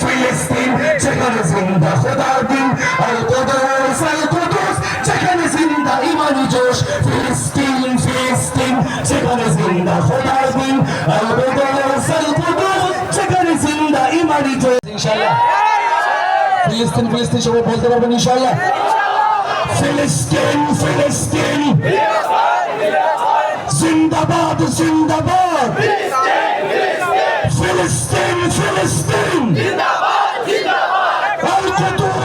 ফিলিস্তিন, যেখানে জিন্দা খোদার দিন, আল কুদুস আল কুদুস, যেখানে জিন্দা ইমানি জোশ, ফিলিস্তিন ফিলিস্তিন, যেখানে জিন্দা খোদার দিন, আল কুদুস আল কুদুস, যেখানে জিন্দা ইমানি জোশ। ইনশাআল্লাহ। ফিলিস্তিন ফিলিস্তিন সবাই বলতে পারবেন, ইনশাআল্লাহ। ফিলিস্তিন ফিলিস্তিন। জিন্দাবাদ জিন্দাবাদ।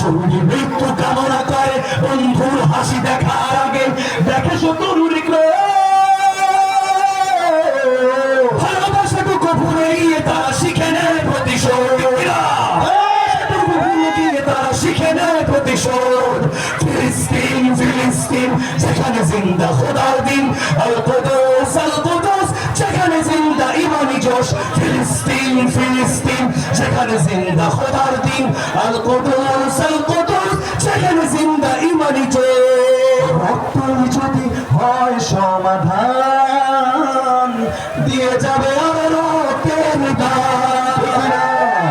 শহীদ মৃত্যু কামনা করে। বন্ধুর হাসি দেখার আগে দেখে সতরুরি ভালোবাসাটুকু ভুলে গিয়ে তারা শিখে নেয় প্রতিশোধ। ভুলে গিয়ে তারা শিখে নেয় প্রতিশোধ। ফিলিস্তিন যেখানে জিন্দা খোদার দিন। আল কুদুস আল কুদুস যেখানে জিন্দা ইমানি জোশ। ফিলিস্তিন ফিলিস্তিন যেখানে জিন্দা খোদার দিন। আল কুদুস আল কুদুস যেখানে জিন্দা ইমানি জোশ। রক্তই যদি হয় সমাধান, দিয়ে যাবে আর রক্তের দান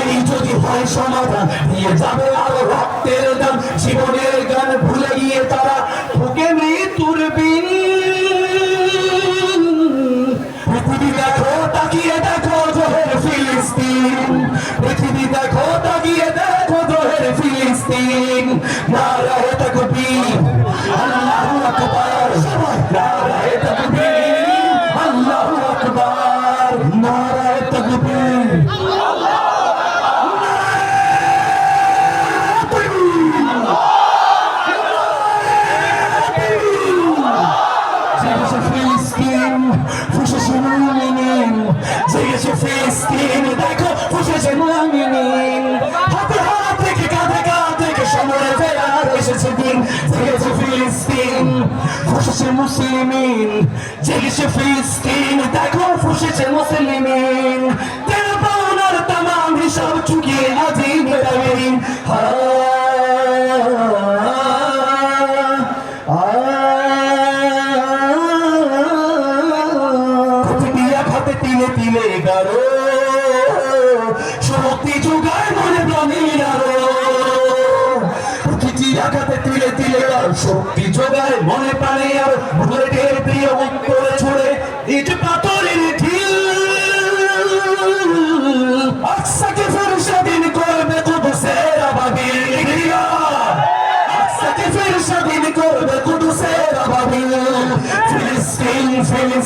এই যদি হয় সমাধান, দিয়ে যাবে আরও রক্তের দাম। জীবনের তারা জেগেছে ফিলিস্তিন, দেখো ফুসেছে মুমিনিন হাতে হাত থেকে কাঁধে কাঁধ থেকে সমরে ফেরার এসেছে দিন জেগেছে ফিলিস্তিন ফুসেছে মুসলিমিন। জেগেছে ফিলিস্তিন, দেখো ফুসেছে মুসলিমিন। তেরা পাওনার তামাম হিসাব চুকিয়ে আজিম মেরামিন হা প্রতিক্রিয়া তিলে তিলে গারো। শক্তি যোগায় মনে প্রাণীর আরও প্রতিটি আঘাতে তিলে তিলে গারো। শক্তি যোগায় মনে প্রাণে আরও বুলেটের প্রিয় উত্তরে ছড়ে ইট পাথরের ঢিল। আকসাকে ফের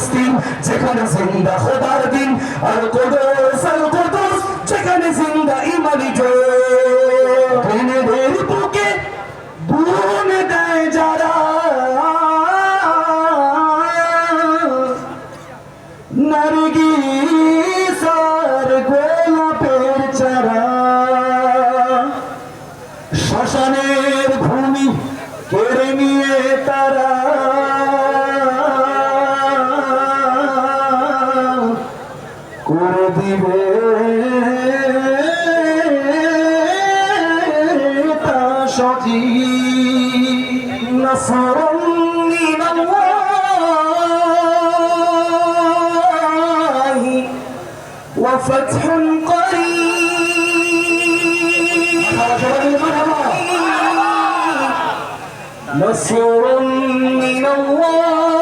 ফিলিস্তিন, যেখানে জিন্দা খোদার দিন আর কুদুস আর কুদুস, যেখানে জিন্দা ইমানি জোনের বুকে বুন দেয় যারা। শ্মশানের ভূমি কেড়ে নিয়ে তারা। وفتح قريب نصر من الله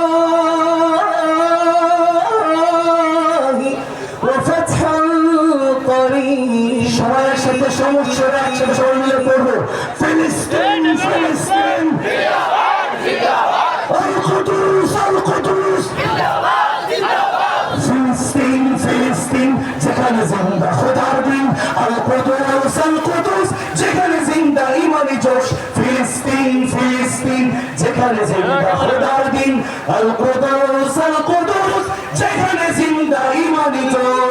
একসাথে সমস্যা একসাথে সবাই মিলে পড়বো ফিলিস্তিন ফিলিস্তিন القدوس القدوس ফিলিস্তিন ফিলিস্তিন যেখানে জিন্দা খোদার দিন আল কুদুস আল কুদুস যেখানে জিন্দা ইমানি জোশ ফিলিস্তিন ফিলিস্তিন যেখানে জিন্দা খোদার দিন আল কুদুস আল কুদুস যেখানে জিন্দা ইমানি জোশ